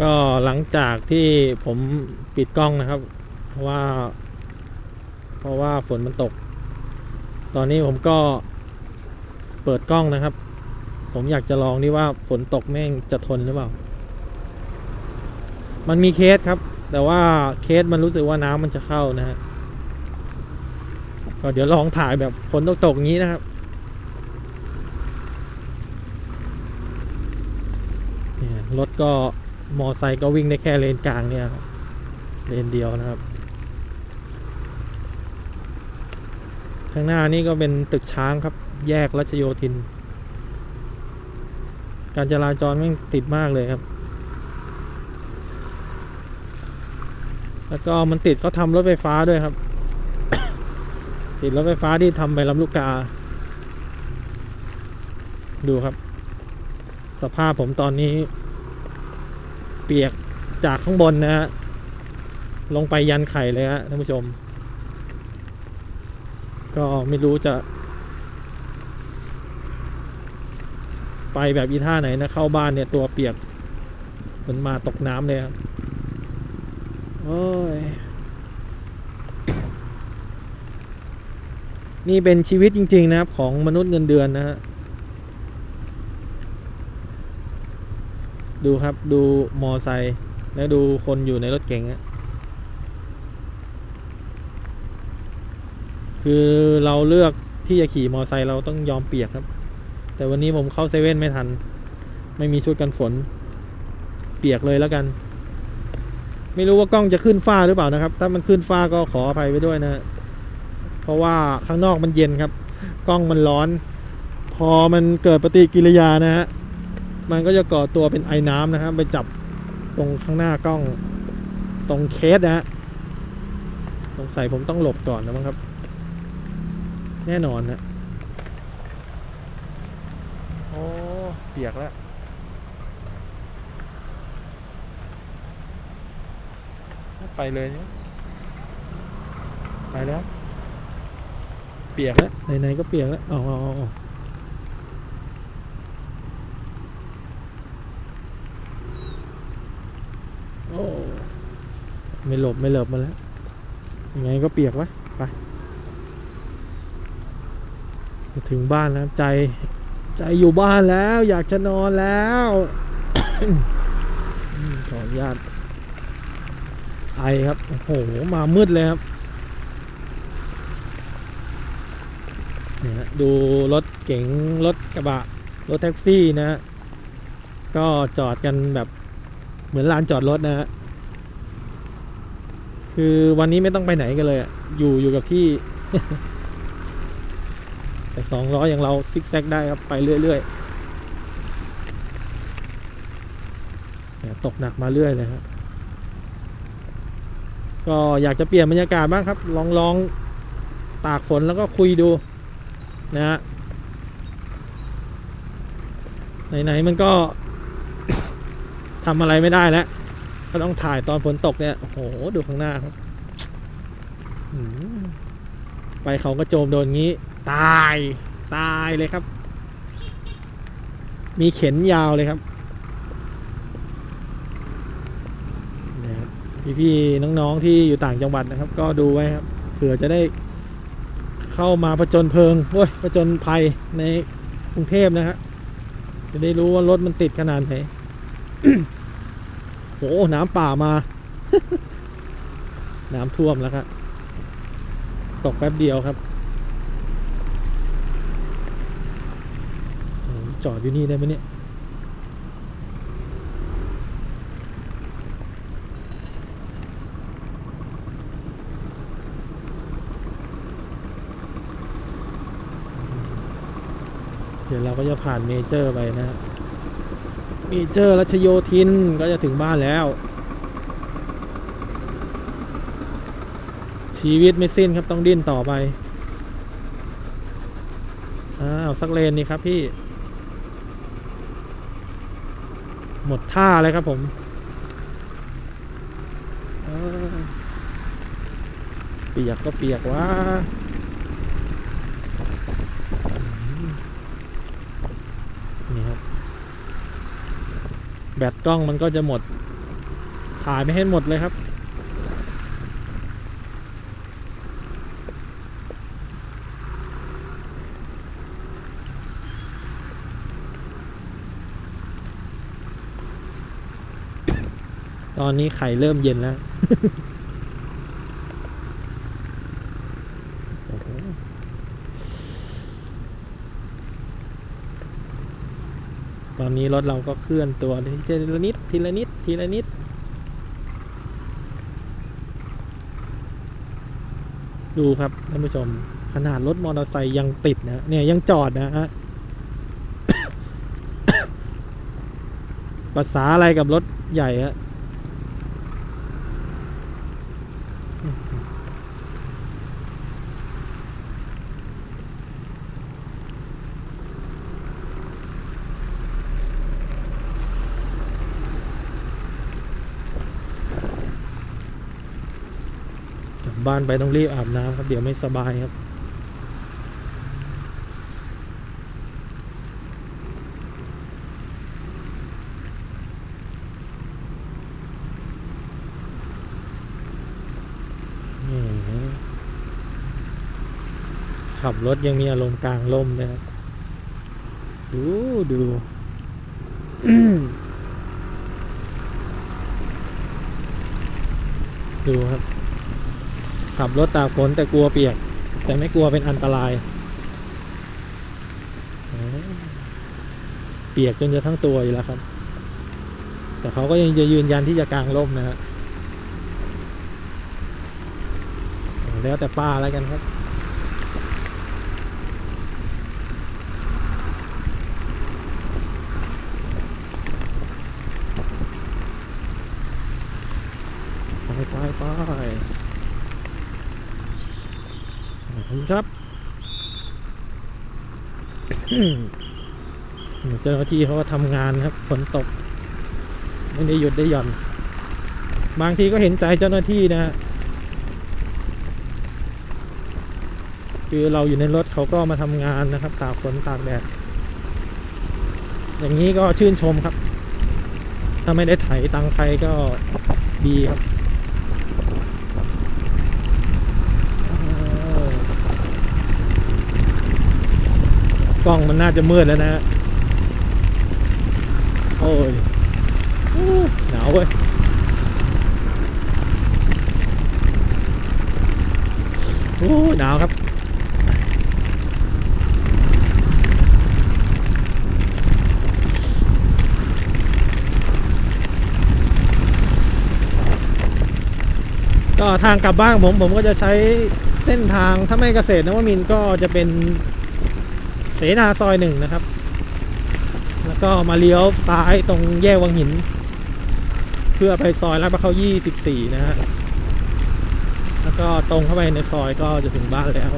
ก็หลังจากที่ผมปิดกล้องนะครับ เพราะว่า เพราะว่าฝนมันตก ตอนนี้ผมก็เปิดกล้องนะครับ ผมอยากจะลองนี่ว่าฝนตกแม่งจะทนหรือเปล่า มันมีเคสครับ แต่ว่าเคสมันรู้สึกว่าน้ำมันจะเข้านะฮะก็เดี๋ยวลองถ่ายแบบฝนตกๆอย่างนี้นะครับเนี่ยรถก็ มอไซค์ก็วิ่งได้แค่เลนกลางเนี่ยครับเลนเดียวนะครับ ข้างหน้านี่ก็เป็นตึกช้างครับ แยกรัชโยธิน การจราจรม่งติดมากเลยครับ แล้วก็มันติดเขาทำรถไฟฟ้าด้วยครับ ติดรถไฟฟ้าที่ทำไปลำลูกกา ดูครับ สภาพผมตอนนี้ ปียกจากข้างบนนะฮะลงไปยันไข่เลยฮะท่านผู้ชม ก็ไม่รู้จะ ไปแบบอีท่าไหนนะ เข้าบ้านเนี่ยตัวเปียกเหมือนมาตกน้ำเลยครับโอ้ยนี่เป็นชีวิตจริง ๆ นะครับ ของมนุษย์เงินเดือนนะฮะ ดูครับดูมอไซค์แล้วดูคนอยู่ในรถเก๋งอะคือเราเลือกที่จะขี่มอไซค์เราต้องยอมเปียกครับ แต่วันนี้ผมเข้าเซเว่นไม่ทัน ไม่มีชุดกันฝน เปียกเลยแล้วกัน ไม่รู้ว่ากล้องจะขึ้นฟ้าหรือเปล่านะครับ ถ้ามันขึ้นฟ้าก็ขออภัยไปด้วยนะ เพราะว่าข้างนอกมันเย็นครับ กล้องมันร้อน พอมันเกิดปฏิกิริยานะฮะ มันก็จะก่อตัวเป็นไอ้น้ำนะครับไปจับตรงข้างหน้ากล้องตรงเคสนะฮะสงสัยผมต้องหลบก่อนนะมั้งครับ แน่นอนนะโอ้เปียกแล้วไปเลยเนี่ยไปแล้ว เปียกแล้วไหนๆก็เปียกแล้วอ๋ออ๋ออ๋อ โอ้ ไม่หลบไม่หลบมาแล้ว ยังไงก็เปียกวะไปถึงบ้านแล้วใจ ใจอยู่บ้านแล้ว อยากจะนอนแล้วขออนุญาตไอครับ โอ้โห มามืดเลยครับเนี่ยฮะดูรถเก๋งรถกระบะ รถแท็กซี่นะฮะก็จอดกันแบบเหมือนลานจอดรถนะฮะ คือวันนี้ไม่ต้องไปไหนกันเลยอยู่อยู่กับที่ แต่สองล้ออย่างเราซิกแซกได้ครับ ไปเรื่อยๆตกหนักมาเรื่อยเลยครับก็อยากจะเปลี่ยนบรรยากาศบ้างครับ ลองลองตากฝนแล้วก็คุยดูนะฮะไหนๆมันก็ทำอะไรไม่ได้แล้ว ก็ต้องถ่ายตอนฝนตกเนี่ยโอ้โหดูข้างหน้าครับไปเขากระโจมโดนงี้ ตาย ตายเลยครับ มีเข็นยาวเลยครับนี่ยครับพี่ๆน้องๆที่อยู่ต่างจังหวัดนะครับ ก็ดูไว้ครับเผื่อจะได้เข้ามาประจนเพลิงโอ้ยประจนภัยในกรุงเทพนะฮะจะได้รู้ว่ารถมันติดขนาดไหน โอ้น้ำป่ามา น้ำท่วมแล้วครับ ตกแป๊บเดียวครับ จอดอยู่นี่ได้ไหมเนี่ยเดี๋ยวเราก็จะผ่านเมเจอร์ไปนะฮะเมเจอร์รัชโยธินก็จะถึงบ้านแล้ว ชีวิตไม่สิ้นครับต้องดิ้นต่อไป อ้าว สักเลนนี่ครับพี่ หมดท่าเลยครับผมเปียกก็เปียกวะนี่ครับ แบตกล้องมันก็จะหมด ถ่ายไม่ให้หมดเลยครับ ตอนนี้ไข่เริ่มเย็นแล้ว โอ้โห ตอนนี้รถเราก็เคลื่อนตัวทีละนิดทีละนิดทีละนิด ดูครับท่านผู้ชม ขนาดรถมอเตอร์ไซค์ยังติดนะเนี่ยยังจอดนะฮะภาษาอะไรกับรถใหญ่ฮะ กลับบ้านไปต้องรีบอาบน้ำครับ เดี๋ยวไม่สบายครับ ขับรถยังมีอารมณ์กลางล่มเลยครับ ดูดูดูครับ ขับรถตากฝนแต่กลัวเปียก แต่ไม่กลัวเป็นอันตราย เปียกจนจะทั้งตัวอยู่แล้วครับ แต่เขาก็ยังจะยืนยันที่จะกางร่มนะฮะแล้วแต่ป้าแล้วกันครับไปไปไป คุณครับเจ้าหน้าที่เขาก็ทำงานครับฝนตก ไม่ได้หยุดได้หย่อน บางทีก็เห็นใจเจ้าหน้าที่นะฮะคือเราอยู่ในรถเขาก็มาทำงานนะครับ ตากฝนตากแดดอย่างนี้ก็ชื่นชมครับ ถ้าไม่ได้ไถตังใครก็ดีครับ กล้องมันน่าจะมืดแล้วนะฮะโอ้ยหนาวเว้ยโอ้หนาวครับก็ทางกลับบ้านผมผมก็จะใช้เส้นทางถ้าไม่เกษตรนวมินก็จะเป็น เสนาซอยหนึ่งนะครับ แล้วก็มาเลี้ยวซ้ายตรงแยกวังหิน เพื่อไปซอยลาดพร้าวยี่สิบสี่นะฮะแล้วก็ตรงเข้าไปในซอยก็จะถึงบ้านแล้ว